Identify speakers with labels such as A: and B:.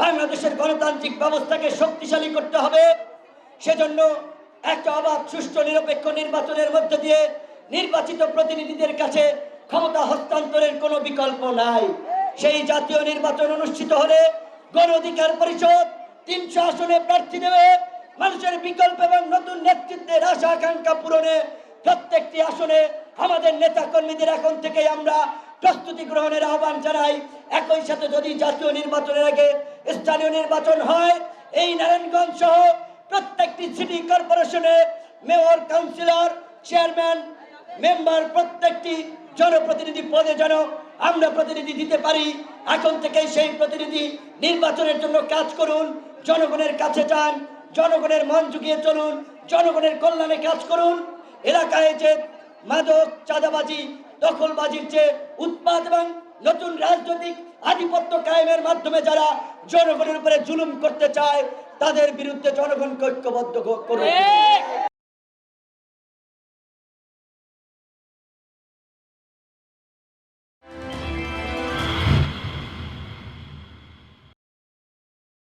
A: বাংলাদেশের গণতান্ত্রিক ব্যবস্থাকে শক্তিশালী করতে হবে। সেজন্য একটা অবাধ, সুষ্ঠু, নিরপেক্ষ নির্বাচনের মধ্য দিয়ে নির্বাচিত প্রতিনিধিদের কাছে ক্ষমতা হস্তান্তরের কোনো বিকল্প নাই। সেই জাতীয় নির্বাচন অনুষ্ঠিত হলে গণ অধিকার পরিষদ তিনশো আসনে প্রার্থী দেবে। মানুষের বিকল্প এবং নতুন নেতৃত্বের আশা আকাঙ্ক্ষা পূরণে প্রত্যেকটি আসনে আমাদের নেতা কর্মীদের এখন থেকে আমরা প্রস্তুতি গ্রহণের আহ্বান জানাই। একই সাথে যদি জাতীয় নির্বাচনের আগে স্থানীয় নির্বাচন হয়, এই নারায়ণগঞ্জ সহ প্রত্যেকটি সিটি কর্পোরেশনে মেয়র কাউন্সিলর চেয়ারম্যান মেম্বার প্রত্যেকটি জনপ্রতিনিধি পদে যেন আমরা প্রতিনিধি দিতে পারি, এখন থেকেই সেই প্রতিনিধি নির্বাচনের জন্য কাজ করুন, জনগণের কাছে যান, জনগণের মন জুগিয়ে চলুন, জনগণের কল্যাণে কাজ করুন। এলাকায় যে মাদক, চাঁদাবাজি দখলবাজির চেয়ে উৎপাদ এবং নতুন রাজনৈতিক আধিপত্য কায়েমের মাধ্যমে যারা জনগণের উপরে জুলুম করতে চায়, তাদের বিরুদ্ধে জনগণকে ঐক্যবদ্ধ করুন